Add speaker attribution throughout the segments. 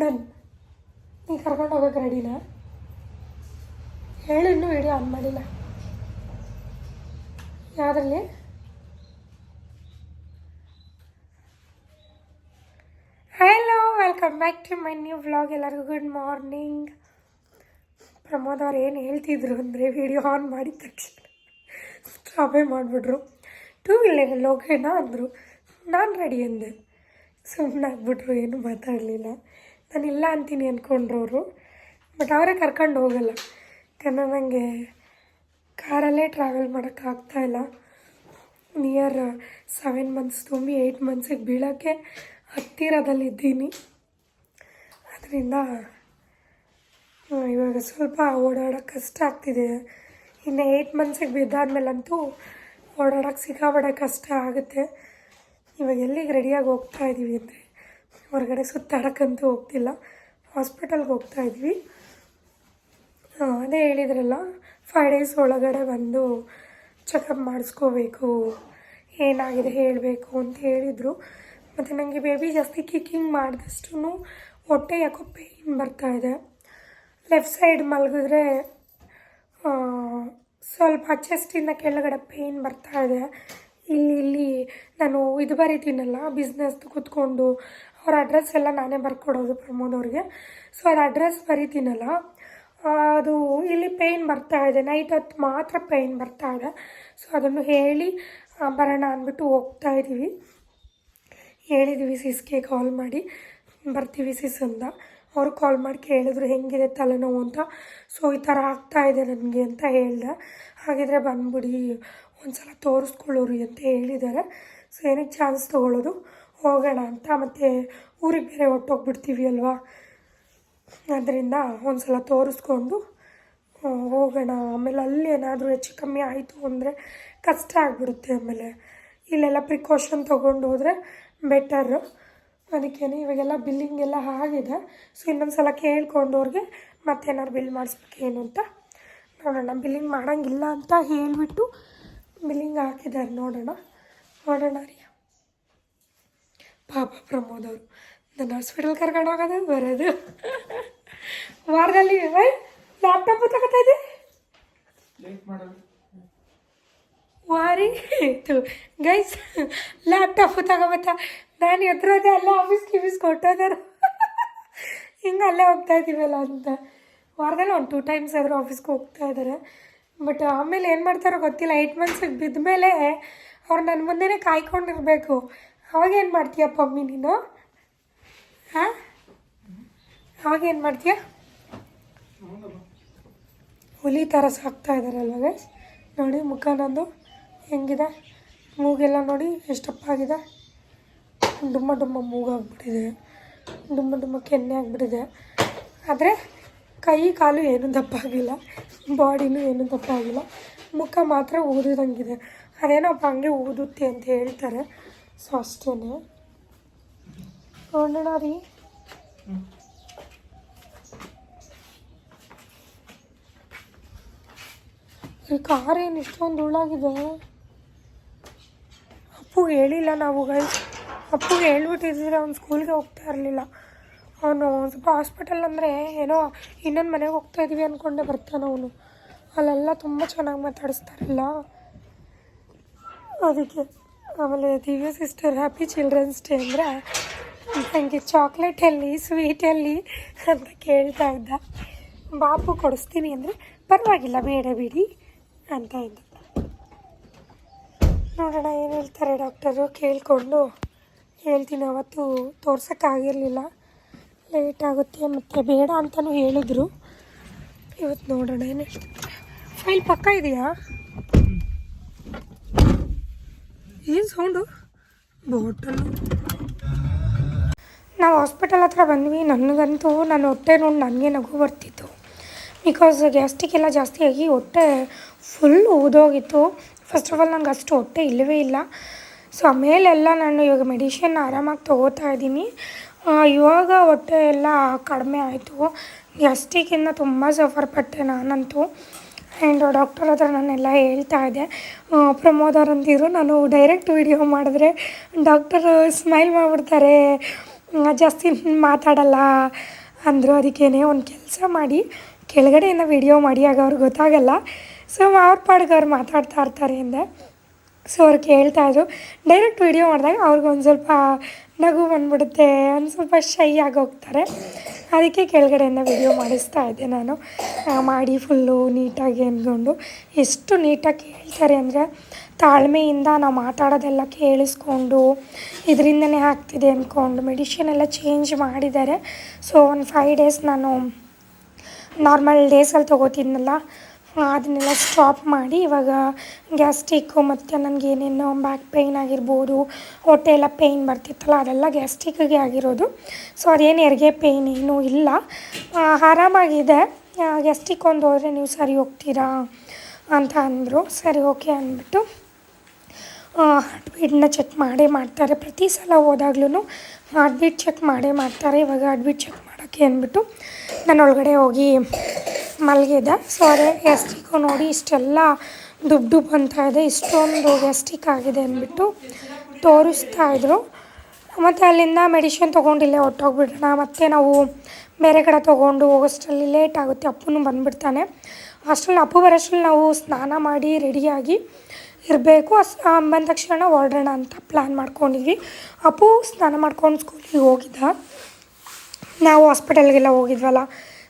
Speaker 1: Done ನೀ ಕರ್ಕೊಂಡು ಹೋಗೋಕೆ ರೆಡಿನಾ ಹೇಳು ಇನ್ನೂ ವಿಡಿಯೋ ಆನ್ ಮಾಡಿಲ್ಲ. ಯಾವುದ್ರಲ್ಲಿ? Hello welcome back to my new vlog ಎಲ್ಲರಿಗೂ ಗುಡ್ ಮಾರ್ನಿಂಗ್ ಪ್ರಮೋದ್ ಅವ್ರು ಏನು ಹೇಳ್ತಿದ್ರು ಅಂದರೆ ವಿಡಿಯೋ ಆನ್ ಮಾಡಿದ ತಕ್ಷಣ ಸ್ಟಾಪೇ ಮಾಡಿಬಿಟ್ರು. ಟೂ ವೀಲರಲ್ಲಿ ಹೋಗೋಣ ಅಂದರು. ನಾನು ರೆಡಿ ಅಂದೆ. ಸುಮ್ಮನೆ ಆಗ್ಬಿಟ್ರು ಏನು ಮಾತಾಡಲಿಲ್ಲ. ನಾನು ಇಲ್ಲ ಅಂತೀನಿ ಅಂದ್ಕೊಂಡ್ರು ಅವರು. ಬಟ್ ಅವರೇ ಕರ್ಕೊಂಡು ಹೋಗಲ್ಲ. ಯಾಕಂದರೆ ನನಗೆ ಕಾರಲ್ಲೇ ಟ್ರಾವೆಲ್ ಮಾಡೋಕ್ಕಾಗ್ತಾ ಇಲ್ಲ. ನಿಯರ್ ಸೆವೆನ್ ಮಂತ್ಸ್ ತುಂಬಿ ಏಯ್ಟ್ ಮಂತ್ಸಿಗೆ ಬೀಳೋಕ್ಕೆ ಹತ್ತಿರದಲ್ಲಿದ್ದೀನಿ. ಅದರಿಂದ ಇವಾಗ ಸ್ವಲ್ಪ ಓಡಾಡೋಕ್ಕೆ ಕಷ್ಟ ಆಗ್ತಿದೆ. ಇನ್ನು ಏಯ್ಟ್ ಮಂತ್ಸಿಗೆ ಬಿದ್ದಾದ್ಮೇಲಂತೂ ಓಡಾಡೋಕ್ಕೆ ಸಿಕ್ಕಾಪಟ್ಟೆ ಕಷ್ಟ ಆಗುತ್ತೆ. ಇವಾಗ ಎಲ್ಲಿಗೆ ರೆಡಿಯಾಗಿ ಹೋಗ್ತಾ ಇದ್ದೀವಿ ಅಂದರೆ? ಹೊರಗಡೆ ಸುತ್ತಾಡೋಕ್ಕಂತೂ ಹೋಗ್ತಿಲ್ಲ. ಹಾಸ್ಪಿಟಲ್ಗೆ ಹೋಗ್ತಾ ಇದ್ವಿ. ಅದೇ ಹೇಳಿದ್ರಲ್ಲ ಫೈವ್ ಡೇಸ್ ಒಳಗಡೆ ಬಂದು ಚೆಕಪ್ ಮಾಡಿಸ್ಕೋಬೇಕು, ಏನಾಗಿದೆ ಹೇಳಬೇಕು ಅಂತ ಹೇಳಿದರು. ಮತ್ತು ನನಗೆ ಬೇಬಿ ಜಾಸ್ತಿ ಕಿಕ್ಕಿಂಗ್ ಮಾಡಿದಷ್ಟು ಹೊಟ್ಟೆ ಯಾಕೋ ಪೇಯ್ನ್ ಇದೆ. ಲೆಫ್ಟ್ ಸೈಡ್ ಮಲಗಿದ್ರೆ ಸ್ವಲ್ಪ ಚೆಸ್ಟಿಂದ ಕೆಳಗಡೆ ಪೇಯ್ನ್ ಬರ್ತಾ ಇದೆ. ಇಲ್ಲಿ ಇಲ್ಲಿ ನಾನು ಇದು ಬರೀತೀನಲ್ಲ ಬಿಸ್ನೆಸ್ದು ಕೂತ್ಕೊಂಡು ಅವ್ರ ಅಡ್ರೆಸ್ ಎಲ್ಲ ನಾನೇ ಬರ್ಕೊಡೋದು ಪ್ರಮೋದ್ ಅವ್ರಿಗೆ. ಸೊ ಅದು ಅಡ್ರೆಸ್ ಬರೀತೀನಲ್ಲ. ಅದು ಇಲ್ಲಿ ಪೇಯ್ನ್ ಬರ್ತಾ ಇದೆ. ನೈಟ್ ಹೊತ್ತು ಮಾತ್ರ ಪೇಯ್ನ್ ಬರ್ತಾ ಇದೆ. ಸೊ ಅದನ್ನು ಹೇಳಿ ಬರೋಣ ಅಂದ್ಬಿಟ್ಟು ಹೋಗ್ತಾ ಇದ್ದೀವಿ ಹೇಳಿದ್ವಿ ಸಿಸ್ಗೆ ಕಾಲ್ ಮಾಡಿ. ಬರ್ತೀವಿ ಸಿಸ್ ಅಂತ. ಅವರು ಕಾಲ್ ಮಾಡಿ ಕೇಳಿದ್ರು, ಹೆಂಗಿದೆ ತಲೆನೋವು ಅಂತ? ಸೊ ಈ ಥರ ಆಗ್ತಾ ಇದೆ ನನಗೆ ಅಂತ ಹೇಳ್ದೆ. ಹಾಗಿದ್ರೆ ಬಂದ್ಬಿಡಿ ಒಂದು ಸಲ ತೋರಿಸ್ಕೊಳ್ಳೋರು ಅಂತ ಹೇಳಿದ್ದಾರೆ. ಸೊ ಏನಕ್ಕೆ ಚಾನ್ಸ್ ತೊಗೊಳ್ಳೋದು? ಹೋಗೋಣ ಅಂತ ಮತ್ತು ಊರಿಗೆ ಬೇರೆ ಹೊಟ್ಟೋಗ್ಬಿಡ್ತೀವಿ ಅಲ್ವಾ? ಅದರಿಂದ ಒಂದು ಸಲ ತೋರಿಸ್ಕೊಂಡು ಹೋಗೋಣ. ಆಮೇಲೆ ಅಲ್ಲಿ ಏನಾದರೂ ಹೆಚ್ಚು ಕಮ್ಮಿ ಆಯಿತು ಅಂದರೆ ಕಷ್ಟ ಆಗಿಬಿಡುತ್ತೆ ಆಮೇಲೆ. ಇಲ್ಲೆಲ್ಲ ಪ್ರಿಕಾಷನ್ ತೊಗೊಂಡು ಹೋದರೆ ಬೆಟರ್ ಅದಕ್ಕೇನೆ ಇವಾಗೆಲ್ಲ ಬಿಲ್ಲಿಂಗ್ ಎಲ್ಲ ಆಗಿದೆ. ಸೊ ಇನ್ನೊಂದು ಸಲ ಕೇಳ್ಕೊಂಡವ್ರಿಗೆ ಮತ್ತೇನಾದ್ರು ಬಿಲ್ ಮಾಡಿಸ್ಬೇಕೇನು ಅಂತ ನೋಡೋಣ. ಬಿಲ್ಲಿಂಗ್ ಮಾಡೋಂಗಿಲ್ಲ ಅಂತ ಹೇಳಿಬಿಟ್ಟು ಬಿಲ್ಲಿಂಗ್ ಹಾಕಿದ್ದಾರೆ ನೋಡೋಣ. ನೋಡೋಣ ರೀ. ಪಾಪ ಪ್ರಮೋದ್ ಅವರು. ನನ್ನ ಹಾಸ್ಪಿಟಲ್ ಕರ್ಕೊಂಡು ಹೋಗೋದು ಬರೋದು. ವಾರದಲ್ಲಿ ಲ್ಯಾಪ್ಟಾಪ್ ತಗೋತಾ ಇದೆ ವಾರಿ ಆಯಿತು. ಗೈಸ್ ಲ್ಯಾಪ್ಟಾಪ್ ತಗೋಬತ್ತಾ. ನಾನು ಎದುರೋದೆ ಅಲ್ಲ ಆಫೀಸ್ ಕಿಫೀಸ್ ಕೊಟ್ಟೋದಾರ ಹಿಂಗೆ ಅಲ್ಲೇ ಹೋಗ್ತಾ ಇದ್ದೀವಲ್ಲ ಅಂತ. ವಾರದಲ್ಲಿ ಒಂದು ಟೂ ಟೈಮ್ಸ್ ಆದರೂ ಆಫೀಸ್ಗೆ ಹೋಗ್ತಾ ಇದ್ದಾರೆ ಬಟ್ ಆಮೇಲೆ ಏನು ಮಾಡ್ತಾರೋ ಗೊತ್ತಿಲ್ಲ. ಏಯ್ಟ್ ಮಂತ್ಸಿಗೆ ಬಿದ್ದ ಮೇಲೆ ಅವ್ರು ನನ್ನ ಮುಂದೆನೇ ಕಾಯ್ಕೊಂಡಿರ್ಬೇಕು. ಅವಾಗ ಏನು ಮಾಡ್ತೀಯ ಪಮ್ಮಿ ನೀನು? ಹಾಂ? ಅವಾಗ ಏನು ಮಾಡ್ತೀಯ? ಹುಲಿ ಥರ ಸಾಕ್ತಾ ಇದ್ದಾರಲ್ವ ಗೈಸ್ ನೋಡಿ ಮುಖ ನಂದು ಹೆಂಗಿದೆ? ಮೂಗೆಲ್ಲ ನೋಡಿ ಎಷ್ಟಪ್ಪಾಗಿದೆ ಡುಮ್ಮ ಡುಮ್ಮ ಮೂಗಾಗ್ಬಿಟ್ಟಿದೆ. ಡುಮ್ಮ ಡುಮ್ಮ ಕೆನ್ನೆ ಆಗಿಬಿಟ್ಟಿದೆ. ಆದರೆ ಕೈ ಕಾಲು ಏನೂ ದಪ್ಪ ಆಗಿಲ್ಲ. ಬಾಡಿನೂ ಏನೂ ದಪ್ಪ ಆಗಿಲ್ಲ. ಮುಖ ಮಾತ್ರ ಊದಿದಂಗಿದೆ. ಅದೇನಪ್ಪ ಹಂಗೆ ಊದುತ್ತೆ ಅಂತ ಹೇಳ್ತಾರೆ. ಸೊ ಅಷ್ಟೇ ನೋಡೋಣ ರೀ. ಈ ಕಾರ್ ಏನು ಇಷ್ಟೊಂದು ಉಳ್ಳಾಗಿದೆ? ಅಪ್ಪು ಹೇಳಿಲ್ಲ ನಾವು ಗೈಸ್ ಅಪ್ಪು ಹೇಳ್ಬಿಟ್ಟಿದ್ರೆ ಅವ್ನು ಸ್ಕೂಲ್ಗೆ ಹೋಗ್ತಾ ಇರಲಿಲ್ಲ. ಅವನು ಸ್ವಲ್ಪ ಹಾಸ್ಪಿಟಲ್ ಅಂದರೆ ಏನೋ ಇನ್ನೊಂದು ಮನೆಗೆ ಹೋಗ್ತಾ ಇದ್ದೀವಿ ಅಂದ್ಕೊಂಡೆ ಬರ್ತಾನೆ ಅವನು. ಅಲ್ಲೆಲ್ಲ ತುಂಬ ಚೆನ್ನಾಗಿ ಮಾತಾಡಿಸ್ತಾರಲ್ಲ. ಅದಕ್ಕೆ. ಆಮೇಲೆ ದಿವ್ಯ ಸಿಸ್ಟರ್ ಹ್ಯಾಪಿ ಚಿಲ್ಡ್ರನ್ಸ್ ಡೇ ಅಂದರೆ ನನಗೆ स्वीಟ್ ಎಲ್ಲಿ ಅಂತ ಕೇಳ್ತಾ ಇದ್ದ. ಬಾಪು ಕೊಡಿಸ್ತೀನಿ ಅಂದರೆ ಪರವಾಗಿಲ್ಲ, ಬೇಡ ಬಿಡಿ ಅಂತ ಇದ್ದ. ನೋಡೋಣ ಏನು ಹೇಳ್ತಾರೆ ಡಾಕ್ಟರು, ಕೇಳಿಕೊಂಡು ಹೇಳ್ತೀನಿ, ಅವತ್ತು ತೋರ್ಸೋಕ್ಕಾಗಿರಲಿಲ್ಲ. ಲೇಟ್ ಆಗುತ್ತೆ ಮತ್ತು ಬೇಡ ಅಂತಲೂ ಹೇಳಿದ್ರು. ಇವತ್ತು ನೋಡೋಣ ಏನು ಹೇಳ್ತಾರೆ. ಫೈಲ್ ಪಕ್ಕ ಇದೆಯಾ? ಏನು ಸೌಂಡು ಬಾಟಲ್ ನಾವು ಹಾಸ್ಪಿಟಲ್ ಹತ್ರ ಬಂದ್ವಿ. ನನಗಂತೂ ನನ್ನ ಹೊಟ್ಟೆ ನೋಡಿ ನನಗೆ ನಗು ಬರ್ತಿತ್ತು. ಬಿಕಾಸ್ ಗ್ಯಾಸ್ಟಿಕ್ ಎಲ್ಲ ಜಾಸ್ತಿ ಆಗಿ ಹೊಟ್ಟೆ ಫುಲ್ ಊದೋಗಿತ್ತು. ಫಸ್ಟ್ ಆಫ್ ಆಲ್ ನನಗೆ ಅಷ್ಟು ಹೊಟ್ಟೆ ಇಲ್ಲವೇ ಇಲ್ಲ. ಸೊ ಆಮೇಲೆಲ್ಲ ನಾನು ಇವಾಗ ಮೆಡಿಷನ್ ಆರಾಮಾಗಿ ತೊಗೋತಾ ಇದ್ದೀನಿ. ಇವಾಗ ಹೊಟ್ಟೆ ಎಲ್ಲ ಕಡಿಮೆ ಆಯಿತು. ಗ್ಯಾಸ್ಟಿಕ್ಕಿಂದ ತುಂಬ ಸಫರ್ ಪಟ್ಟೆ ನಾನಂತೂ. ಆ್ಯಂಡ್ ಡಾಕ್ಟರ್ ಹತ್ರ ನಾನೆಲ್ಲ ಹೇಳ್ತಾ ಇದ್ದೆ. ಪ್ರಮೋದ್ ಅಂತಿದ್ರು ನಾನು ಡೈರೆಕ್ಟ್ ವಿಡಿಯೋ ಮಾಡಿದ್ರೆ ಡಾಕ್ಟರ್ ಸ್ಮೈಲ್ ಮಾಡಿಬಿಡ್ತಾರೆ. ಜಾಸ್ತಿ ಮಾತಾಡಲ್ಲ ಅಂದರು. ಅದಕ್ಕೇನೆ ಒಂದು ಕೆಲಸ ಮಾಡಿ, ಕೆಳಗಡೆಯಿಂದ ವಿಡಿಯೋ ಮಾಡಿ. ಆಗ ಅವ್ರಿಗೆ ಗೊತ್ತಾಗಲ್ಲ. ಸೊ ಅವ್ರ ಪಾಡ್ಗೆ ಅವ್ರು ಮಾತಾಡ್ತಾ ಇರ್ತಾರೆ ಅಂದೆ ಸೊ ಅವ್ರು ಕೇಳ್ತಾಯಿದ್ರು ಡೈರೆಕ್ಟ್ ವಿಡಿಯೋ ಮಾಡಿದಾಗ ಅವ್ರಿಗೆ ಒಂದು ಸ್ವಲ್ಪ ನಗು ಬಂದ್ಬಿಡುತ್ತೆ ಒಂದು ಸ್ವಲ್ಪ ಶೈ ಆಗಿ ಹೋಗ್ತಾರೆ ಅದಕ್ಕೆ ಕೆಳಗಡೆಯಿಂದ ವಿಡಿಯೋ ಮಾಡಿಸ್ತಾ ಇದ್ದೆ ನಾನು. ಮಾಡಿ ಫುಲ್ಲು ನೀಟಾಗಿ ಅಂದ್ಕೊಂಡು ಎಷ್ಟು ನೀಟಾಗಿ ಕೇಳ್ತಾರೆ ಅಂದರೆ, ತಾಳ್ಮೆಯಿಂದ ನಾವು ಮಾತಾಡೋದೆಲ್ಲ ಕೇಳಿಸ್ಕೊಂಡು, ಇದರಿಂದನೇ ಆಗ್ತಿದೆ ಅಂದ್ಕೊಂಡು ಮೆಡಿಷನ್ ಎಲ್ಲ ಚೇಂಜ್ ಮಾಡಿದ್ದಾರೆ. ಸೊ ಒಂದು ಫೈವ್ ಡೇಸ್ ನಾನು ನಾರ್ಮಲ್ ಡೇಸಲ್ಲಿ ತೊಗೋತಿದ್ನಲ್ಲ ಅದನ್ನೆಲ್ಲ ಸ್ಟಾಪ್ ಮಾಡಿ ಇವಾಗ ಗ್ಯಾಸ್ಟಿಕ್ಕು ಮತ್ತು ನನಗೆ ಏನೇನೋ ಬ್ಯಾಕ್ ಪೇಯ್ನ್ ಆಗಿರ್ಬೋದು, ಹೊಟ್ಟೆ ಎಲ್ಲ ಪೇಯ್ನ್ ಬರ್ತಿತ್ತಲ್ಲ, ಅದೆಲ್ಲ ಗ್ಯಾಸ್ಟಿಕ್ಕಿಗೆ ಆಗಿರೋದು. ಸೊ ಅದೇನು ಹೆರಿಗೆ ಪೇಯ್ನ್ ಏನೂ ಇಲ್ಲ. ಆರಾಮಾಗಿದೆ. ಗ್ಯಾಸ್ಟಿಕ್ ಒಂದು ಹೋದರೆ ನೀವು ಸರಿ ಹೋಗ್ತೀರಾ ಅಂತ ಅಂದರು. ಸರಿ ಓಕೆ ಅಂದ್ಬಿಟ್ಟು ಹಾರ್ಟ್ ಬೀಟ್ನ ಚೆಕ್ ಮಾಡೇ ಮಾಡ್ತಾರೆ. ಪ್ರತಿ ಸಲ ಹೋದಾಗ್ಲೂ ಹಾರ್ಟ್ ಬೀಟ್ ಚೆಕ್ ಮಾಡೇ ಮಾಡ್ತಾರೆ. ಇವಾಗ ಹಾರ್ಟ್ ಬೀಟ್ ಚೆಕ್ ಮಾಡೋಕ್ಕೆ ಅಂದ್ಬಿಟ್ಟು, ನಾನು ಒಳಗಡೆ ಹೋಗಿ ಮಲಗಿದ್ದೆ ಸೊ ಅದೇ ಗ್ಯಾಸ್ಟಿಕ್ ನೋಡಿ ಇಷ್ಟೆಲ್ಲ ದುಡ್ಡು ಬಂತಾ ಇದೆ. ಇಷ್ಟೊಂದು ಗ್ಯಾಸ್ಟಿಕ್ ಆಗಿದೆ ಅಂದ್ಬಿಟ್ಟು ತೋರಿಸ್ತಾ ಇದ್ರು. ಮತ್ತು ಅಲ್ಲಿಂದ ಮೆಡಿಷನ್ ತೊಗೊಂಡಿಲ್ಲೇ ಹೊಟ್ಟೋಗ್ಬಿಡೋಣ ಮತ್ತು ನಾವು ಬೇರೆ ಕಡೆ ತೊಗೊಂಡು ಹೋಗೋಷ್ಟರಲ್ಲಿ ಲೇಟ್ ಆಗುತ್ತೆ. ಅಪ್ಪನೂ ಬಂದುಬಿಡ್ತಾನೆ. ಅಷ್ಟರಲ್ಲಿ ಅಪ್ಪು ಬರೋಷ್ಟರಲ್ಲಿ ನಾವು ಸ್ನಾನ ಮಾಡಿ ರೆಡಿಯಾಗಿ ಇರಬೇಕು. ಅಸ್ ಬಂದ ತಕ್ಷಣ ಹೊರಡೋಣ ಅಂತ ಪ್ಲ್ಯಾನ್ ಮಾಡ್ಕೊಂಡಿದ್ವಿ. ಅಪ್ಪು ಸ್ನಾನ ಮಾಡ್ಕೊಂಡು ಸ್ಕೂಲಿಗೆ ಹೋಗಿದ್ದ. ನಾವು ಹಾಸ್ಪಿಟಲ್ಗೆಲ್ಲ ಹೋಗಿದ್ವಲ್ಲ.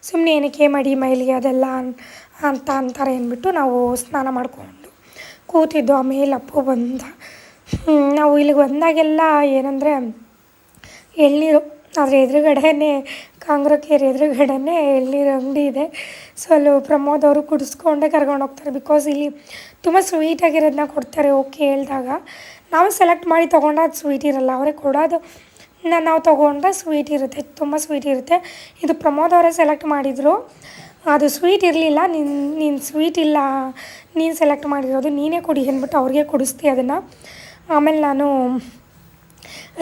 Speaker 1: ಸುಮ್ಮನೆ ಏನಕ್ಕೆ ಮಡಿ ಮೈಲಿಗೆ ಅದೆಲ್ಲ ಅಂತ ಅಂತಾರೆ ಅಂದ್ಬಿಟ್ಟು ನಾವು ಸ್ನಾನ ಮಾಡಿಕೊಂಡು ಕೂತಿದ್ದು. ಆಮೇಲೆ ಅಪ್ಪು ಬಂದ. ನಾವು ಇಲ್ಲಿಗೆ ಬಂದಾಗೆಲ್ಲ ಏನಂದರೆ ಎಳ್ನೀರು ಅದ್ರ ಎದುರುಗಡೆನೇ, ಕಾಂಗ್ರಕೇರಿ ಎದುರುಗಡೆನೇ ಎಳ್ನೀರು ಅಂಗಡಿ ಇದೆ. ಸೊ ಅಲ್ಲಿ ಪ್ರಮೋದ್ ಅವರು ಕುಡಿಸ್ಕೊಂಡೇ ಕರ್ಕೊಂಡು ಹೋಗ್ತಾರೆ. ಬಿಕಾಸ್ ಇಲ್ಲಿ ತುಂಬ ಸ್ವೀಟಾಗಿರೋದನ್ನ ಕೊಡ್ತಾರೆ ಓಕೆ ಹೇಳಿದಾಗ. ನಾವು ಸೆಲೆಕ್ಟ್ ಮಾಡಿ ತೊಗೊಂಡು ಅದು ಸ್ವೀಟ್ ಇರಲ್ಲ. ಅವರೇ ಕೊಡೋದು ನಾವು ತೊಗೊಂಡ್ರೆ ಸ್ವೀಟ್ ಇರುತ್ತೆ, ತುಂಬ ಸ್ವೀಟ್ ಇರುತ್ತೆ. ಇದು ಪ್ರಮೋದ್ ಅವರೇ ಸೆಲೆಕ್ಟ್ ಮಾಡಿದರು. ಅದು ಸ್ವೀಟ್ ಇರಲಿಲ್ಲ ನಿನ್ನ ನೀನು ಸ್ವೀಟ್ ಇಲ್ಲ, ನೀನು ಸೆಲೆಕ್ಟ್ ಮಾಡಿರೋದು, ನೀನೇ ಕೊಡಿ ಅಂದ್ಬಿಟ್ಟು ಅವ್ರಿಗೆ ಕೊಡಿಸ್ತಿ ಅದನ್ನು. ಆಮೇಲೆ ನಾನು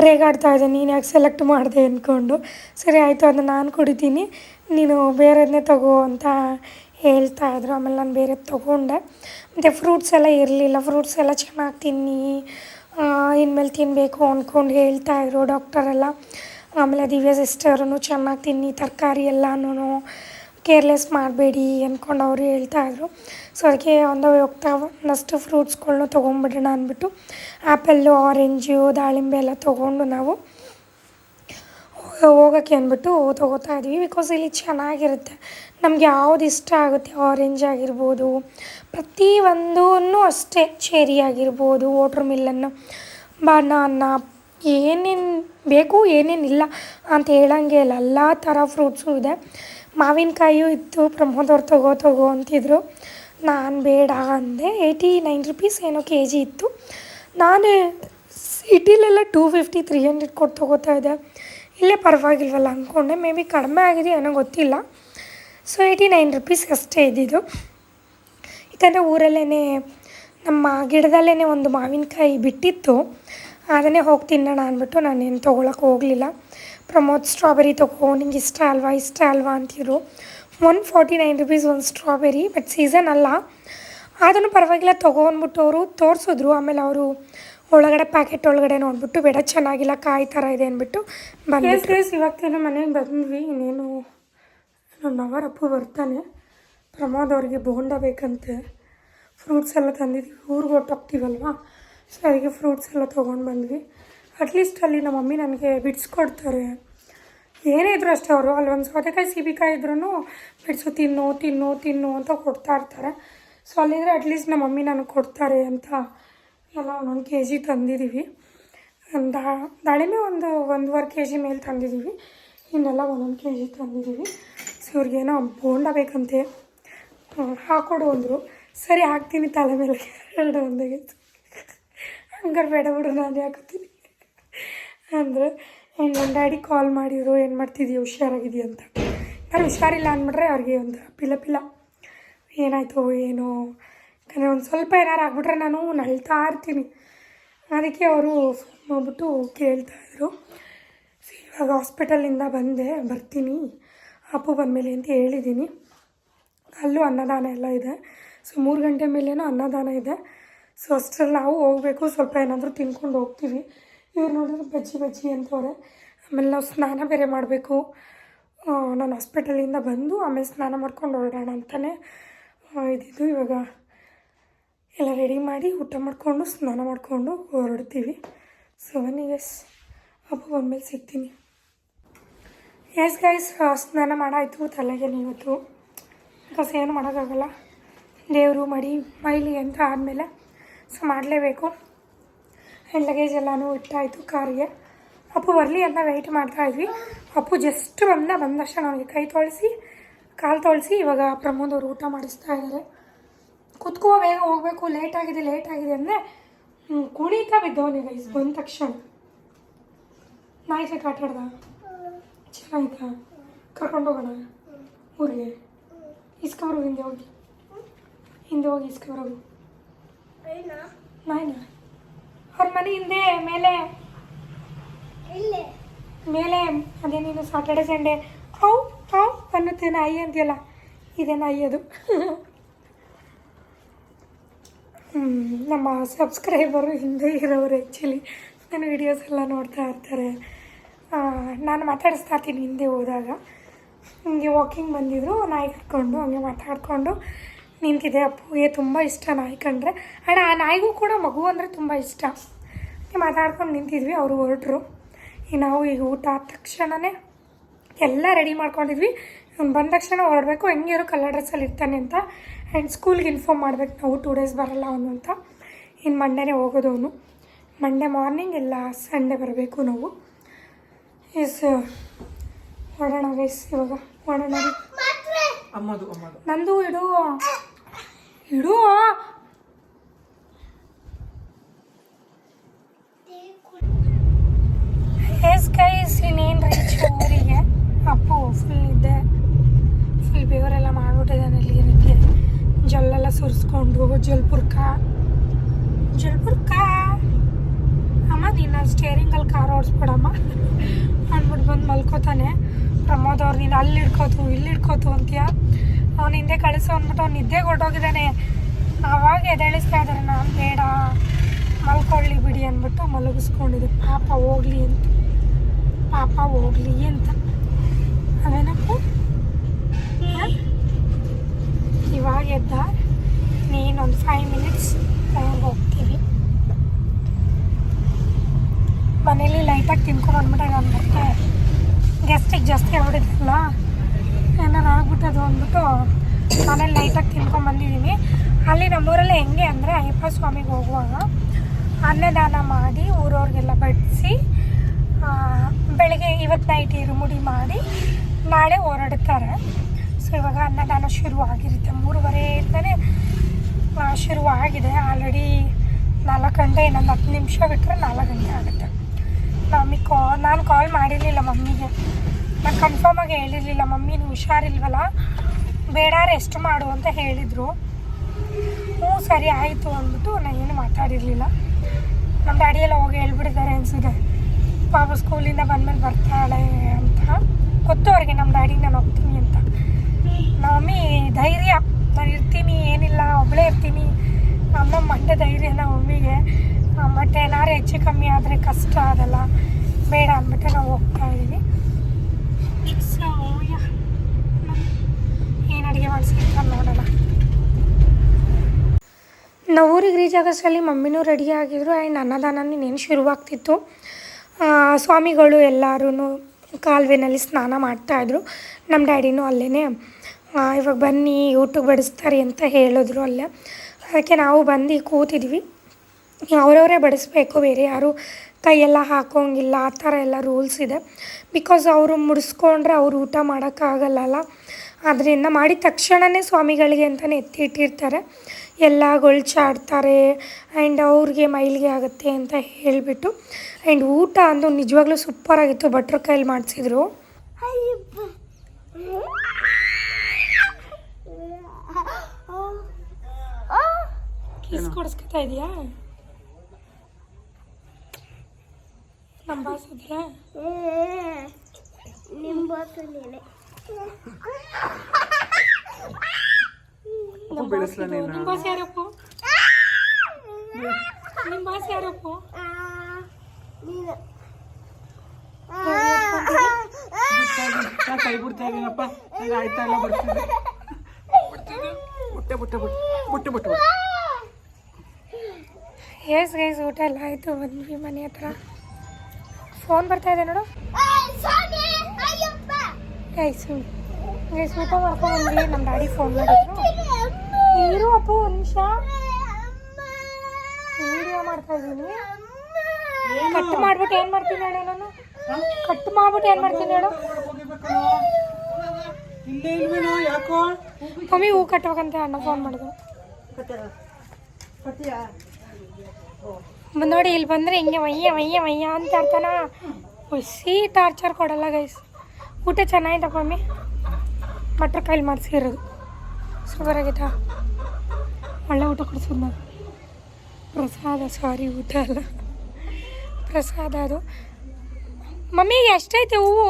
Speaker 1: ರೇಗಾಡ್ತಾ ಇದ್ದೆ ನೀನು ಯಾಕೆ ಸೆಲೆಕ್ಟ್ ಮಾಡಿದೆ ಅಂದ್ಕೊಂಡು ಸರಿ ಆಯಿತು, ಅದನ್ನ ನಾನು ಕುಡಿತೀನಿ ನೀನು ಬೇರೆದನ್ನೇ ತಗೋ ಅಂತ ಹೇಳ್ತಾ ಇದ್ರು. ಆಮೇಲೆ ನಾನು ಬೇರೆ ತೊಗೊಂಡೆ. ಮತ್ತು ಫ್ರೂಟ್ಸ್ ಎಲ್ಲ ಇರಲಿಲ್ಲ ಫ್ರೂಟ್ಸ್ ಎಲ್ಲ ಚೆನ್ನಾಗಿ ತಿನ್ನಿ. ಇನ್ಮೇಲೆ ತಿನ್ನಬೇಕು ಅಂದ್ಕೊಂಡು ಹೇಳ್ತಾಯಿದ್ರು ಡಾಕ್ಟರೆಲ್ಲ ಆಮೇಲೆ ದಿವ್ಯ ಸಿಸ್ಟರೂ ಚೆನ್ನಾಗಿ ತಿನ್ನಿ, ತರಕಾರಿ ಎಲ್ಲನೂ ಕೇರ್ಲೆಸ್ ಮಾಡಬೇಡಿ ಅಂದ್ಕೊಂಡು ಅವರು ಹೇಳ್ತಾಯಿದ್ರು ಸೊ ಅದಕ್ಕೆ ಒಂದು ಹೋಗ್ತಾ, ಒಂದಷ್ಟು ಫ್ರೂಟ್ಸ್ಗಳನ್ನೂ ತೊಗೊಂಡ್ಬಿಡೋಣ ಅಂದ್ಬಿಟ್ಟು ಆ್ಯಪಲ್ಲು ಆರೆಂಜು ದಾಳಿಂಬೆ ಎಲ್ಲ ತೊಗೊಂಡು ನಾವು ಹೋಗೋಕ್ಕೆ ಅಂದ್ಬಿಟ್ಟು ತೊಗೋತಾ ಇದ್ವಿ. ಬಿಕಾಸ್ ಇಲ್ಲಿ ಚೆನ್ನಾಗಿರುತ್ತೆ. ನಮ್ಗೆ ಯಾವ್ದು ಇಷ್ಟ ಆಗುತ್ತೆ? ಆರೆಂಜ್ ಆಗಿರ್ಬೋದು ಪ್ರತಿಯೊಂದೂ ಅಷ್ಟೇ ಚೇರಿ ಆಗಿರ್ಬೋದು ವಾಟ್ರ್ ಮಿಲ್ಲನ್ನು ಬನಾನ ಏನೇನು ಬೇಕು ಏನೇನಿಲ್ಲ ಅಂತ ಹೇಳಂಗೆ ಇಲ್ಲ. ಎಲ್ಲ ಥರ ಫ್ರೂಟ್ಸು ಇದೆ. ಮಾವಿನಕಾಯಿಯೂ ಇತ್ತು ಪ್ರಮೋದವ್ರು ತಗೋ ತಗೋ ಅಂತಿದ್ರು. ನಾನು ಬೇಡ ಅಂದೆ. ಏಯ್ಟಿ ನೈನ್ ರುಪೀಸ್ ಏನೋ ಕೆ ಜಿ ಇತ್ತು. ನಾನು ಸಿಟಿಲೆಲ್ಲ ಟೂ ಫಿಫ್ಟಿ ತ್ರೀ ಹಂಡ್ರೆಡ್ ಕೊಟ್ಟು ತೊಗೋತಾ ಇದ್ದೆ. ಇಲ್ಲೇ ಪರವಾಗಿಲ್ವಲ್ಲ ಅಂದ್ಕೊಂಡೆ. ಮೇ ಬಿ ಕಡಿಮೆ ಆಗಿದೆ, ಏನೋ ಗೊತ್ತಿಲ್ಲ. ಸೊ ಏಯ್ಟಿ ನೈನ್ ರುಪೀಸ್ ಅಷ್ಟೇ ಇದ್ದಿದ್ದು. ಯಾಕಂದರೆ ಊರಲ್ಲೇ ನಮ್ಮ ಗಿಡದಲ್ಲೇ ಒಂದು ಮಾವಿನಕಾಯಿ ಬಿಟ್ಟಿತ್ತು. ಅದನ್ನೇ ಹೋಗಿ ತಿನ್ನೋಣ ಅಂದ್ಬಿಟ್ಟು ನಾನೇನು ತೊಗೊಳಕ್ಕೆ ಹೋಗಲಿಲ್ಲ. ಪ್ರಮೋದ್ ಸ್ಟ್ರಾಬೆರಿ ತೊಗೋ ನಿಂಗೆ ಇಷ್ಟ ಅಲ್ವಾ ಇಷ್ಟ ಅಲ್ವಾ ಅಂತಿದ್ರು. ಒನ್ ಫಾರ್ಟಿ ನೈನ್ ರುಪೀಸ್ ಒಂದು ಸ್ಟ್ರಾಬೆರಿ ಬಟ್ ಸೀಸನ್ ಅಲ್ಲ. ಅದನ್ನು ಪರವಾಗಿಲ್ಲ ತೊಗೋ ಅಂದ್ಬಿಟ್ಟು ಅವರು ತೋರಿಸಿದ್ರು. ಆಮೇಲೆ ಅವರು ಒಳಗಡೆ ಪ್ಯಾಕೆಟ್ ಒಳಗಡೆ ನೋಡಿಬಿಟ್ಟು ಬೇಡ ಚೆನ್ನಾಗಿಲ್ಲ ಕಾಯಿ ಥರ ಇದೆ ಅಂದ್ಬಿಟ್ಟು ಬಂದು ಇವಾಗ ಮನೆಗೆ ಬಂದ್ವಿ. ಇನ್ನೇನು ನಮ್ಮ ಅವರ್ ಅಪ್ಪು ಬರ್ತಾನೆ. ಪ್ರಮೋದ್ ಅವ್ರಿಗೆ ಬೋಂಡ ಬೇಕಂತೆ. ಫ್ರೂಟ್ಸ್ ಎಲ್ಲ ತಂದಿದ್ದೀವಿ ಊರಿಗೆ ಹೊಟ್ಟೋಗ್ತೀವಲ್ವ ಸೊ ಅದಕ್ಕೆ ಫ್ರೂಟ್ಸ್ ಎಲ್ಲ ತೊಗೊಂಡು ಬಂದ್ವಿ. ಅಟ್ಲೀಸ್ಟ್ ಅಲ್ಲಿ ನಮ್ಮ ಮಮ್ಮಿ ನನಗೆ ಬಿಡಿಸ್ಕೊಡ್ತಾರೆ ಏನೇ ಇದ್ರು ಅಷ್ಟೇ ಅವರು. ಅಲ್ಲಿ ಒಂದು ಸೌತೆಕಾಯಿ, ಸೀಬಿಕಾಯಿ ಇದ್ರೂ ಬಿಡಿಸು, ತಿನ್ನು ತಿನ್ನು ತಿನ್ನು ಅಂತ ಕೊಡ್ತಾ ಇರ್ತಾರೆ. ಸೊ ಅಲ್ಲಿಂದರೆ ಅಟ್ಲೀಸ್ಟ್ ನಮ್ಮ ಮಮ್ಮಿ ನನಗೆ ಕೊಡ್ತಾರೆ ಅಂತ ಎಲ್ಲ ಒಂದೊಂದು ಕೆ ಜಿ ತಂದಿದ್ದೀವಿ ದಾ, ದಾಳಿಂಬೆ ಒಂದು ಒಂದೂವರೆ ಕೆ ಜಿ ಮೇಲೆ ತಂದಿದ್ದೀವಿ ಇನ್ನೆಲ್ಲ ಒಂದೊಂದು ಕೆ ಜಿ ತಂದಿದ್ದೀವಿ ಇವ್ರಿಗೇನೋ ಬೋಂಡ ಬೇಕಂತೆ. ಹಾಕೊಡು ಅಂದರು. ಸರಿ, ಹಾಕ್ತೀನಿ ತಲೆ ಮೇಲೆ. ಎರಡು ಒಂದಿಗೆ. ಹಂಗಾರೆ ಬೇಡ ಬಿಡು, ನಾನು ಹಾಕೋತೀನಿ? ಅಂದರೆ ಹೆಂಗೆ ನನ್ನ ಡ್ಯಾಡಿ ಕಾಲ್ ಮಾಡಿದ್ರು, ಏನು ಮಾಡ್ತಿದ್ದೀಯ ಹುಷಾರಾಗಿದೆಯಾ ಅಂತ. ನಾನು ಹುಷಾರಿಲ್ಲ ಅಂದ್ಬಿಟ್ರೆ ಅವ್ರಿಗೆ ಒಂದು ಪಿಲ ಪಿಲ. ಏನಾಯಿತು, ಏನೋ. ಯಾಕಂದರೆ ಒಂದು ಸ್ವಲ್ಪ ಏನಾರು ಆಗ್ಬಿಟ್ರೆ ನಾನು ನಳ್ತಾ ಇರ್ತೀನಿ. ಅದಕ್ಕೆ ಅವರು ಫೋನ್ ಮಾಡಿಬಿಟ್ಟು ಕೇಳ್ತಾಯಿದ್ರು ಇವಾಗ ಹಾಸ್ಪಿಟಲಿಂದ ಬಂದೆ, ಬರ್ತೀನಿ. ಅಪ್ಪು ಬಂದಮೇಲೆ ಅಂತ ಹೇಳಿದ್ದೀನಿ. ಅಲ್ಲೂ ಅನ್ನದಾನ ಎಲ್ಲ ಇದೆ. ಸೊ, ಮೂರು ಗಂಟೆ ಮೇಲೇನೂ ಅನ್ನದಾನ ಇದೆ. ಸೊ, ಅಷ್ಟರಲ್ಲಿ ನಾವು ಹೋಗಬೇಕು. ಸ್ವಲ್ಪ ಏನಾದರೂ ತಿನ್ಕೊಂಡು ಹೋಗ್ತೀವಿ. ಇವ್ರು ನೋಡಿದ್ರೆ ಬಜ್ಜಿ ಬಜ್ಜಿ ಅಂತವ್ರೆ. ಆಮೇಲೆ ನಾವು ಸ್ನಾನ ಬೇರೆ ಮಾಡಬೇಕು. ನಾನು ಹಾಸ್ಪಿಟಲಿಂದ ಬಂದು ಆಮೇಲೆ ಸ್ನಾನ ಮಾಡ್ಕೊಂಡು ಹೊರಡೋಣ ಅಂತಲೇ ಇದ್ದಿದ್ದು ಇವಾಗ ಎಲ್ಲ ರೆಡಿ ಮಾಡಿ ಊಟ ಮಾಡಿಕೊಂಡು, ಸ್ನಾನ ಮಾಡಿಕೊಂಡು ಹೊರಡ್ತೀವಿ. ಸೊ, ಬನ್ನಿ ಎಸ್ ಅಪ್ಪ ಬಂದಮೇಲೆ ಸಿಗ್ತೀನಿ. ಎಸ್ ಗೈಸ್ ಸ್ನಾನ ಮಾಡಾಯಿತು, ತಲೆಗೆ ನೀವತ್ತು. ಬಿಕಾಸ್ ಏನು ಮಾಡೋಕ್ಕಾಗಲ್ಲ. ದೇವರು ಮಡಿ, ಮೈಲಿ ಅಂತ ಆದಮೇಲೆ ಸೊ ಮಾಡಲೇಬೇಕು. ಆ್ಯಂಡ್ ಲಗೇಜ್ ಎಲ್ಲನೂ ಇಟ್ಟಾಯಿತು ಕಾರಿಗೆ. ಅಪ್ಪು ಬರಲಿ ಅಂತ ವೆಯ್ಟ್ ಮಾಡ್ತಾಯಿದ್ವಿ ಅಪ್ಪು ಜಸ್ಟ್ ಬಂದ ಬಂದ ತಕ್ಷಣ ಅವನಿಗೆ ಕೈ ತೊಳಿಸಿ, ಕಾಲು ತೊಳಿಸಿ, ಇವಾಗ ಪ್ರಮೋದ್ ಅವರು ಊಟ ಮಾಡಿಸ್ತಾ ಇದ್ದಾರೆ ಕುತ್ಕೋ, ಬೇಗ ಹೋಗಬೇಕು. ಲೇಟ್ ಆಗಿದೆ ಲೇಟ್ ಆಗಿದೆ ಅಂದರೆ ಕುಣಿತಾ ಬಿದ್ದವನಿಗೆ ಗೈಸ್ ಬಂದ ತಕ್ಷಣ. ನಾಯಿ ಜೊತೆ ಆಟ ಆಡ್ದ ಚೆನ್ನಾಗಿತ್ತಾ ಕರ್ಕೊಂಡು ಹೋಗೋಣ. ಊರಿಗೆ. ಇಸ್ಕವರು ಹಿಂದೆ ಹೋಗಿ. ಹಿಂದೆ ಹೋಗಿ ಇಸ್ಕವರು ನಾಯಿನ? ಅವ್ರ ಮನೆ ಹಿಂದೆ ಮೇಲೆ. ಮೇಲೆ. ಅದೇ ನೀನು ಸಾಟರ್ಡೆ ಸಂಡೇ ಹೌ ಹೌ ಅನ್ನುತ್ತೆ ನಾಯಿ ಅಂತೀಯಲ್ಲ ಇದೇ ನಾಯಿ ಅದು. ನಮ್ಮ ಸಬ್ಸ್ಕ್ರೈಬರು ಹಿಂದೆ ಇರೋರು ಆ್ಯಕ್ಚುಲಿ ನನ್ನ ವಿಡಿಯೋಸ್ ಎಲ್ಲ ನೋಡ್ತಾ ಇರ್ತಾರೆ. ನಾನು ಮಾತಾಡಿಸ್ತಾ ಇರ್ತೀನಿ ಹಿಂದೆ ಹೋದಾಗ. ಹಿಂಗೆ ವಾಕಿಂಗ್ ಬಂದಿದ್ರು, ನಾಯಿ ಕರ್ಕೊಂಡು ಹಂಗೆ ಮಾತಾಡಿಕೊಂಡು ನಿಂತಿದೆ. ಅಪ್ಪುಗೆ ತುಂಬ ಇಷ್ಟ ನಾಯಿ ಕಂಡ್ರೆ. ಆ್ಯಂಡ್ ಆ ನಾಯಿಗೂ ಕೂಡ ಮಗು ಅಂದರೆ ತುಂಬ ಇಷ್ಟ. ಮಾತಾಡ್ಕೊಂಡು ನಿಂತಿದ್ವಿ, ಅವರು ಹೊರಟ್ರು. ನಾವು ಈಗ ಊಟ ಆದ ತಕ್ಷಣವೇ ಎಲ್ಲ ರೆಡಿ ಮಾಡ್ಕೊಂಡಿದ್ವಿ. ಅವ್ನು ಬಂದ ತಕ್ಷಣ ಹೊರಡಬೇಕು ಹೆಂಗಿರೋ ಕಲರ್ ಡ್ರೆಸ್ಸಲ್ಲಿ ಇರ್ತಾನೆ ಅಂತ. ಆ್ಯಂಡ್ ಸ್ಕೂಲ್ಗೆ ಇನ್ಫಾರ್ಮ್ ಮಾಡ್ಬೇಕು, ನಾವು ಟೂ ಡೇಸ್ ಬರಲ್ಲ ಅವನು ಅಂತ. ಇನ್ನು ಮಂಡೇನೇ ಹೋಗೋದು ಅವನು. ಮಂಡೇ ಮಾರ್ನಿಂಗ್ ಇಲ್ಲ ಸಂಡೇ ಬರಬೇಕು ನಾವು. ಎಸ್ ಹೊರಡೋಣ ಗೈಸ್ ಇವಾಗ ರೀ.
Speaker 2: ಅಮ್ಮದು ಅಮ್ಮದು.
Speaker 1: ನಂದು ಇಡು. ಇಡು. ಎಸ್ ಗೈಸ್ ಇನ್ನೇನು ರೀಚ್ ಊರಿಗೆ ಅಪ್ಪು ಫುಲ್ ಇದ್ದೆ ಫುಲ್ ಬೇವರೆಲ್ಲ ಮಾಡ್ಬಿಟ್ಟಿದ್ದಾನೆ ನೀರಿಗೆ ಜಲ್ಲೆಲ್ಲ ಸುರಿಸ್ಕೊಂಡು ಜಲ್ಪುರ್ಕ. ಜಲ್ಪುರ್ಕ. ಅಮ್ಮ, ನೀನು ಸ್ಟೇರಿಂಗಲ್ಲಿ ಕಾರ್ ಓಡಿಸ್ಬಿಡಮ್ಮ. ಅಂದ್ಬಿಟ್ಟು ಬಂದು ಮಲ್ಕೋತಾನೆ. ಪ್ರಮೋದ್ ಅವ್ರು, ನೀನು ಅಲ್ಲಿ ಹಿಡ್ಕೋತು, ಇಲ್ಲಿ ಹಿಡ್ಕೋತು ಅಂತೀಯ. ಅವ್ನು ಹಿಂದೆ ಕಳಿಸು ಅಂದ್ಬಿಟ್ಟು ಅವ್ನು ನಿದ್ದೆ ಕೊಟ್ಟೋಗಿದ್ದಾನೆ ಆವಾಗ ಎದ್ದೇಳಿಸ್ತಾ ಇದ್ದಾರೆ ನಾನು ಬೇಡ, ಮಲ್ಕೊಳ್ಳಿ ಬಿಡಿ ಅಂದ್ಬಿಟ್ಟು ಮಲಗಿಸ್ಕೊಂಡಿದ್ದೆ ಪಾಪ ಹೋಗ್ಲಿ ಅಂತ. ಪಾಪ ಹೋಗ್ಲಿ ಅಂತ. ಅದೇನಪ್ಪ? ಇವಾಗ ಎದ್ದ ನೀನೊಂದು ಫೈವ್ ಮಿನಿಟ್ಸ್ ಹೋಗ್ತೀವಿ. ಮನೇಲಿ ಲೈಟಾಗಿ ತಿನ್ಕೊಂಡು ಬಂದ್ಬಿಟ್ಟಾಗ ಅಂದ್ಬಿಟ್ಟೆ ಗೆಸ್ಟಿಗೆ ಜಾಸ್ತಿ ಹೊಡಿದ್ರಲ್ಲ ಏನಾರು ಆಗ್ಬಿಟ್ಟದು ಅಂದ್ಬಿಟ್ಟು ಮನೇಲಿ ಲೈಟಾಗಿ ತಿನ್ಕೊಂಡು ಬಂದಿದ್ದೀನಿ. ಅಲ್ಲಿ ನಮ್ಮೂರಲ್ಲಿ ಹೆಂಗೆ ಅಂದರೆ ಅಯ್ಯಪ್ಪ ಸ್ವಾಮಿಗೆ ಹೋಗುವಾಗ ಅನ್ನದಾನ ಮಾಡಿ ಊರವ್ರಿಗೆಲ್ಲ ಬಡಿಸಿ ಬೆಳಗ್ಗೆ ಇವತ್ತು ನೈಟ್ ಇರುಮುಡಿ ಮಾಡಿ ನಾಳೆ ಹೊರಡ್ತಾರೆ. ಸೊ ಇವಾಗ ಅನ್ನದಾನ ಶುರು ಆಗಿರುತ್ತೆ ಮೂರುವರೆಯಿಂದನೇ ಶುರುವಾಗಿದೆ. ಆಲ್ರೆಡಿ ನಾಲ್ಕು ಗಂಟೆ, ಇನ್ನೊಂದು ಹತ್ತು ನಿಮಿಷ ಬಿಟ್ಟರೆ ನಾಲ್ಕು ಗಂಟೆ ಆಗುತ್ತೆ. ಮಮ್ಮಿ ಕಾ ನಾನು ಕಾಲ್ ಮಾಡಿರಲಿಲ್ಲ ಮಮ್ಮಿಗೆ. ನಾನು ಕನ್ಫರ್ಮ್ ಆಗಿ ಹೇಳಿರಲಿಲ್ಲ, ಮಮ್ಮಿ ನೀವು ಹುಷಾರಿಲ್ವಲ್ಲ? ಬೇಡ ರೆಸ್ಟ್ ಮಾಡು ಅಂತ ಹೇಳಿದರು. ಹ್ಞೂ, ಸರಿ ಆಯಿತು ಅಂದ್ಬಿಟ್ಟು ನಾನು ಏನು ಮಾತಾಡಿರಲಿಲ್ಲ. ನಮ್ಮ ಡ್ಯಾಡಿಯೆಲ್ಲ ಹೋಗಿ ಹೇಳ್ಬಿಡಿದ್ದಾರೆ ಅನಿಸಿದೆ ಪಾಪ ಸ್ಕೂಲಿಂದ ಬಂದಮೇಲೆ ಬರ್ತಾಳೆ ಅಂತ. ಗೊತ್ತು ಅವ್ರಿಗೆ ನಮ್ಮ ಡ್ಯಾಡಿಗೆ ನಾನು ಹೋಗ್ತೀನಿ ಅಂತ. ನಮ್ಮ ಮಮ್ಮಿ, ಧೈರ್ಯ. ನಾನು ಇರ್ತೀನಿ, ಏನಿಲ್ಲ ಒಬ್ಬಳೇ ಇರ್ತೀನಿ. ಅಮ್ಮ ಮಂಡೆ ಧೈರ್ಯ ನಮ್ಮ ಮಮ್ಮಿಗೆ. ಬಟ್ ಏನಾದ್ರು ಹೆಚ್ಚು ಕಮ್ಮಿ ಆದರೆ ಕಷ್ಟ ಆಗಲ್ಲ ಬೇಡ ಅಂದ್ಬಿಟ್ಟು ನಾವು ಹೋಗ್ತಾ ಇದ್ದೀವಿ. ಸೊ ಏನು ಅಡುಗೆ ಮಾಡಿಸಿರ್ತಾರೆ ನೋಡೋಣ. ನಾವು ಊರಿಗೆ ರೀಚ್ ಆಗೋಷ್ಟರಲ್ಲಿ ಮಮ್ಮಿನೂ ರೆಡಿ ಆಗಿದ್ರು ಆ್ಯಂಡ್ ಅನ್ನದಾನ ಇನ್ನೇನು ಶುರುವಾಗ್ತಿತ್ತು. ಸ್ವಾಮಿಗಳು ಎಲ್ಲರೂ ಕಾಲುವೆನಲ್ಲಿ ಸ್ನಾನ ಮಾಡ್ತಾಯಿದ್ರು ನಮ್ಮ ಡ್ಯಾಡಿನೂ ಅಲ್ಲೇ ಇವಾಗ ಬನ್ನಿ ಊಟಕ್ಕೆ ಬಡಿಸ್ತಾರೆ ಅಂತ ಹೇಳಿದ್ರು ಅಲ್ಲೇ. ಅದಕ್ಕೆ ನಾವು ಬಂದು ಕೂತಿದ್ವಿ. ಅವರವರೇ ಬಡಿಸ್ಬೇಕು ಬೇರೆ ಯಾರು ಕೈಯೆಲ್ಲ ಹಾಕೋಂಗಿಲ್ಲ ಆ ಥರ ಎಲ್ಲ ರೂಲ್ಸ್ ಇದೆ. ಬಿಕಾಸ್ ಅವರು ಮುಡಿಸ್ಕೊಂಡ್ರೆ ಅವ್ರು ಊಟ ಮಾಡೋಕ್ಕಾಗಲ್ಲಲ್ಲ. ಅದರಿಂದ ಮಾಡಿದ ತಕ್ಷಣವೇ ಸ್ವಾಮಿಗಳಿಗೆ ಅಂತಲೇ ಎತ್ತಿ ಇಟ್ಟಿರ್ತಾರೆ ಎಲ್ಲ ಗೊಳ್ಚಾಡ್ತಾರೆ ಆ್ಯಂಡ್ ಅವ್ರಿಗೆ ಮೈಲಿಗೆ ಆಗುತ್ತೆ ಅಂತ ಹೇಳಿಬಿಟ್ಟು ಆ್ಯಂಡ್ ಊಟ ಅಂದು ನಿಜವಾಗ್ಲೂ ಸೂಪರಾಗಿತ್ತು ಬಟ್ರ್ ಕೈಲಿ ಮಾಡಿಸಿದ್ರು. ಕಿಸ್ ಕೊಡಿಸ್ಕೊತಾ ಇದೆಯಾ? ನಮ್ಮ ಬಾಸ್ ಇದ್ರೆ?
Speaker 2: ಬಾಸ್ ನೀನು.
Speaker 1: ನಿಮ್ಮ ಬಾಸ್ ಯಾರಪ್ಪ? ನಿಮ್ಮ ಬಾಸ್ ಯಾರಪ್ಪ?
Speaker 2: ಕೈ ಬಿಡ್ತಾ ಇದೀನಪ್ಪ ಈಗ ಆಯ್ತಾ ಇಲ್ಲ ಬರ್ತಿದ್ದೆ. ಬರ್ತಿದ್ದೆ ಬುಟ್ಟೆ ಬುಟ್ಟೆ ಬುಟ್ಟೆ ಬುಟ್ಟೆ ಬುಟ್ಟೆ ಬುಟ್ಟೆ
Speaker 1: ಎಸ್ ಗೈಸ್ ಊಟ ಎಲ್ಲ ಆಯಿತು. ಬಂದ್ವಿ ಮನೆ ಹತ್ರ. ಫೋನ್ ಬರ್ತಾ ಇದೆ ನೋಡು. ಗೈಸ್ ಗೈಸ್ ಊಟ ಮಾಡ್ಕೊಂಡು ಬಂದ್ವಿ ನಮ್ಮ ಡ್ಯಾಡಿ ಫೋನ್ ಮಾಡಿದ್ರು. ಇರು ಅಪ್ಪ ಒಂದು ನಿಮಿಷ. ವಿಡಿಯೋ ಮಾಡ್ತಾ ಇದ್ದೀನಿ. ಕಟ್ ಮಾಡ್ಬಿಟ್ಟು ಏನು ಮಾಡ್ತೀನಿ ಹೇಳು ನಾನು? ಕಟ್ ಮಾಡ್ಬಿಟ್ಟು ಏನು ಮಾಡ್ತೀನಿ ಹೇಳು? ಮಮ್ಮಿ ಹೂ ಕಟ್ಟಬೇಕಂತ ಅಣ್ಣ ಫೋನ್ ಮಾಡಿದ್ರು. ಬಂದ್ ನೋಡಿ ಇಲ್ಲಿ ಬಂದರೆ ಹಿಂಗೆ ವಯ್ಯ ವಯ್ಯ ವಯ್ಯ ಅಂತ ಅರ್ಥನ. ಹುಸಿ ಟಾರ್ಚರ್ ಕೊಡಲ್ಲ ಗೈಸ್ ಊಟ ಚೆನ್ನಾಗಿತ್ತಪ್ಪ ಮಮ್ಮಿ? ಮಟ್ರ ಕೈಲಿ ಮಾಡಿಸಿರೋದು ಸೂಪರ್ ಆಗೈತಾ ಒಳ್ಳೆ ಊಟ ಕೊಡಿಸೋದು ನಾನು ಪ್ರಸಾದ ಸಾರಿ ಊಟ ಅಲ್ಲ. ಪ್ರಸಾದ ಅದು. ಮಮ್ಮಿಗೆ ಎಷ್ಟೈತೆ ಹೂವು?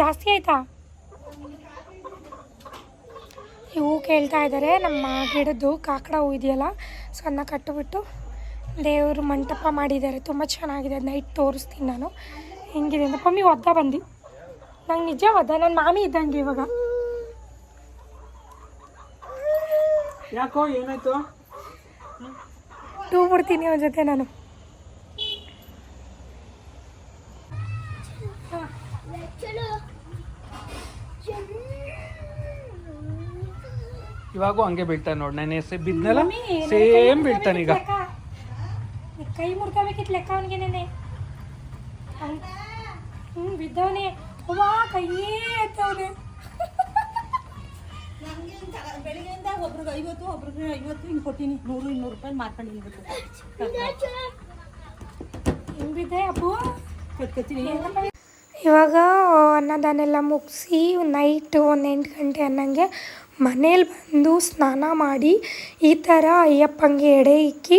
Speaker 1: ಜಾಸ್ತಿ ಆಯ್ತಾ? ಈ ಹೂ ಕೇಳ್ತಾ ಇದ್ದಾರೆ ನಮ್ಮ ಗಿಡದ್ದು ಕಾಕಡ ಹೂ ಇದೆಯಲ್ಲ ಸೊ ಅದನ್ನ ಕಟ್ಟಿಬಿಟ್ಟು ದೇವರು ಮಂಟಪ ಮಾಡಿದ್ದಾರೆ. ತುಂಬ ಚೆನ್ನಾಗಿದೆ. ನೈಟ್ ತೋರಿಸ್ತೀನಿ ನಾನು. ಹೆಂಗಿದೆ ಅಂತ. ಮಮ್ಮಿ ಒದ್ದ ಬಂದು ನಂಗೆ ನಿಜ ಒದ್ದ ನನ್ನ ಮಾಮಿ ಇದ್ದಂಗೆ ಇವಾಗ.
Speaker 2: ಯಾಕೋ ಏನಾಯ್ತು?
Speaker 1: ಟೂ ಬಿಡ್ತೀನಿ ಅವನ ಜೊತೆ ನಾನು.
Speaker 2: ಇವಾಗೂ ಹಂಗೆ ಬೀಳ್ತಾನೆ ನೋಡಿ. ನಾನು ಬಿದ್ದನಲ್ಲ ಬಿದ್ನಲ್ಲ? ಸೇಮ್ ಬೀಳ್ತಾನೆ ಈಗ.
Speaker 1: ಕೈ ಮುರ್ಕೋಬೇಕಿತ್ತು ಲೆಕ್ಕ ಅವನಿಗೆ ನೆನೆ ಹ್ಞೂ ಬಿದ್ದವನೇ. ಅವ್ವ ಕೈಯೇ ಎತ್ತವನೆ.
Speaker 3: ಬೆಳಿಗ್ಗೆಯಿಂದ ಒಬ್ರಿಗೆ ಐವತ್ತು ಒಬ್ರಿಗೆ ಐವತ್ತು ಹಿಂಗೆ ಕೊಟ್ಟಿನಿ. ನೂರು ಇನ್ನೂರು ರೂಪಾಯಿ ಮಾರ್ಕೊಂಡು
Speaker 1: ಹಿಂಗೆ ಬಿದ್ದೆ ಅಪ್ಪು.
Speaker 3: ಕತ್ಕತ್ತೀನಿ
Speaker 1: ಇವಾಗ ಅನ್ನದಾನೆಲ್ಲ ಮುಗಿಸಿ ನೈಟ್ ಒಂದು ಎಂಟು ಗಂಟೆ ಅನ್ನಂಗೆ ಮನೇಲಿ ಬಂದು ಸ್ನಾನ ಮಾಡಿ ಈ ಥರ ಅಯ್ಯಪ್ಪಂಗೆ ಎಡೆ ಇಕ್ಕಿ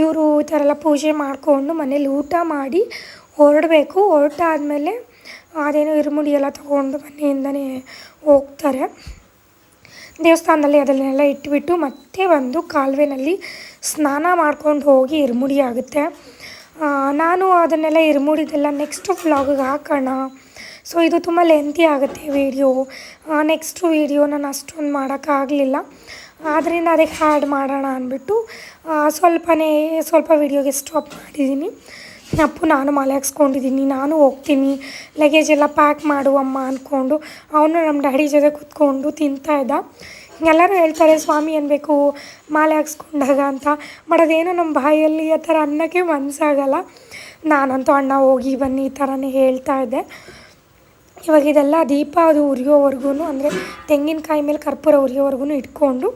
Speaker 1: ಇವರು ಈ ಥರ ಎಲ್ಲ ಪೂಜೆ ಮಾಡಿಕೊಂಡು ಮನೇಲಿ ಊಟ ಮಾಡಿ ಹೊರಡಬೇಕು. ಹೊರಟಾದಮೇಲೆ ಅದೇನೋ ಇರುಮುಡಿ ಎಲ್ಲ ತೊಗೊಂಡು ಮನೆಯಿಂದನೇ ಹೋಗ್ತಾರೆ. ದೇವಸ್ಥಾನದಲ್ಲಿ ಅದನ್ನೆಲ್ಲ ಇಟ್ಬಿಟ್ಟು ಮತ್ತೆ ಬಂದು ಕಾಲುವೆನಲ್ಲಿ ಸ್ನಾನ ಮಾಡ್ಕೊಂಡು ಹೋಗಿ ಇರುಮುಡಿ ಆಗುತ್ತೆ. ನಾನು ಅದನ್ನೆಲ್ಲ ಇರುಮುಡಿದೆಲ್ಲ ನೆಕ್ಸ್ಟ್ ವ್ಲಾಗಿಗೆ ಹಾಕೋಣ. ಸೊ ಇದು ತುಂಬ ಲೆಂತಿ ಆಗುತ್ತೆ ವೀಡಿಯೋ ನೆಕ್ಸ್ಟು ವೀಡಿಯೋ ನಾನು ಅಷ್ಟೊಂದು ಮಾಡೋಕ್ಕಾಗಲಿಲ್ಲ ಆದ್ದರಿಂದ ಅದಕ್ಕೆ ಹ್ಯಾಡ್ ಮಾಡೋಣ ಅಂದ್ಬಿಟ್ಟು ಸ್ವಲ್ಪನೇ, ಸ್ವಲ್ಪ ವೀಡಿಯೋಗೆ ಸ್ಟಾಪ್ ಮಾಡಿದ್ದೀನಿ. ಅಪ್ಪು ನಾನು ಮಾಲೆ ಹಾಕ್ಸ್ಕೊಂಡಿದ್ದೀನಿ, ನಾನು ಹೋಗ್ತೀನಿ ಲಗೇಜ್ ಎಲ್ಲ ಪ್ಯಾಕ್ ಮಾಡು ಅಮ್ಮ ಅಂದ್ಕೊಂಡು ಅವನು ನಮ್ಮ ಡ್ಯಾಡಿ ಜೊತೆ ಕೂತ್ಕೊಂಡು ತಿಂತಾ ಇದ್ದ. ಎಲ್ಲರೂ ಹೇಳ್ತಾರೆ, ಸ್ವಾಮಿ ಅನ್ಬೇಕು ಮಾಲೆ ಹಾಕ್ಸ್ಕೊಂಡಾಗ ಅಂತ. ಬಟ್ ಅದೇನೋ ನಮ್ಮ ಬಾಯಲ್ಲಿ ಆ ಥರ ಅನ್ನೋಕ್ಕೆ ಮನಸ್ಸಾಗಲ್ಲ ನಾನಂತೂ ಅಣ್ಣ ಹೋಗಿ ಬನ್ನಿ ಈ ಥರನೇ ಹೇಳ್ತಾ ಇದ್ದೆ. ಇವಾಗ ಇದೆಲ್ಲ ದೀಪ ಅದು ಉರಿಯೋವರೆಗೂ ಅಂದರೆ ತೆಂಗಿನಕಾಯಿ ಮೇಲೆ ಕರ್ಪೂರ ಉರಿಯೋವರೆಗೂ ಇಟ್ಕೊಂಡು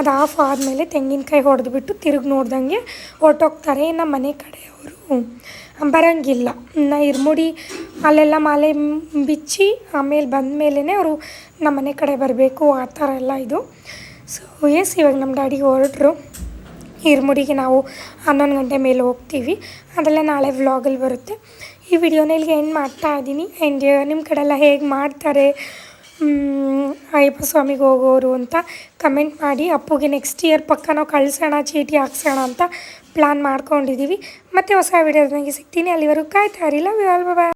Speaker 1: ಅದು ಆಫ್ ಆದಮೇಲೆ ತೆಂಗಿನಕಾಯಿ ಹೊಡೆದ್ಬಿಟ್ಟು ತಿರುಗಿ ನೋಡ್ದಂಗೆ ಹೊರಟೋಗ್ತಾರೆ. ನಮ್ಮ ಮನೆ ಕಡೆಯವರು ಬರೋಂಗಿಲ್ಲ. ಇನ್ನು ಇರ್ಮುಡಿ ಅಲ್ಲೆಲ್ಲ ಮಾಲೆ ಬಿಚ್ಚಿ ಆಮೇಲೆ ಬಂದ ಮೇಲೇ ಅವರು ನಮ್ಮ ಮನೆ ಕಡೆ ಬರಬೇಕು, ಆ ಥರ ಎಲ್ಲ ಇದು. ಸೊ ಎಸ್ ಇವಾಗ ನಮ್ಮ ಡ್ಯಾಡಿ ಹೊರಟ್ರು. ಇರ್ಮುಡಿಗೆ ನಾವು ಹನ್ನೊಂದು ಗಂಟೆ ಮೇಲೆ ಹೋಗ್ತೀವಿ. ಅದೆಲ್ಲ ನಾಳೆ ವ್ಲಾಗಲ್ಲಿ ಬರುತ್ತೆ. ಈ ವಿಡಿಯೋನ ಇಲ್ಲಿಗೆ ಎಂಡ್ ಮಾಡ್ತಾ ಇದ್ದೀನಿ. ಆ್ಯಂಡ್ ನಿಮ್ಮ ಕಡೆಲ್ಲ ಹೇಗೆ ಮಾಡ್ತಾರೆ ಅಯ್ಯಪ್ಪ ಸ್ವಾಮಿಗೆ ಹೋಗೋರು ಅಂತ ಕಮೆಂಟ್ ಮಾಡಿ. ಅಪ್ಪುಗೆ ನೆಕ್ಸ್ಟ್ ಇಯರ್ ಪಕ್ಕ ನಾವು ಕಳ್ಸೋಣ, ಚೀಟಿ ಹಾಕ್ಸೋಣ ಅಂತ ಪ್ಲ್ಯಾನ್ ಮಾಡ್ಕೊಂಡಿದ್ದೀವಿ ಮತ್ತೆ ಹೊಸ ವಿಡಿಯೋದಾಗಿ ಸಿಗ್ತೀನಿ. ಅಲ್ಲಿವರೆಗೂ ಕಾಯ್ತಾ ಇರಲಿಲ್ಲ ಬಾಯ್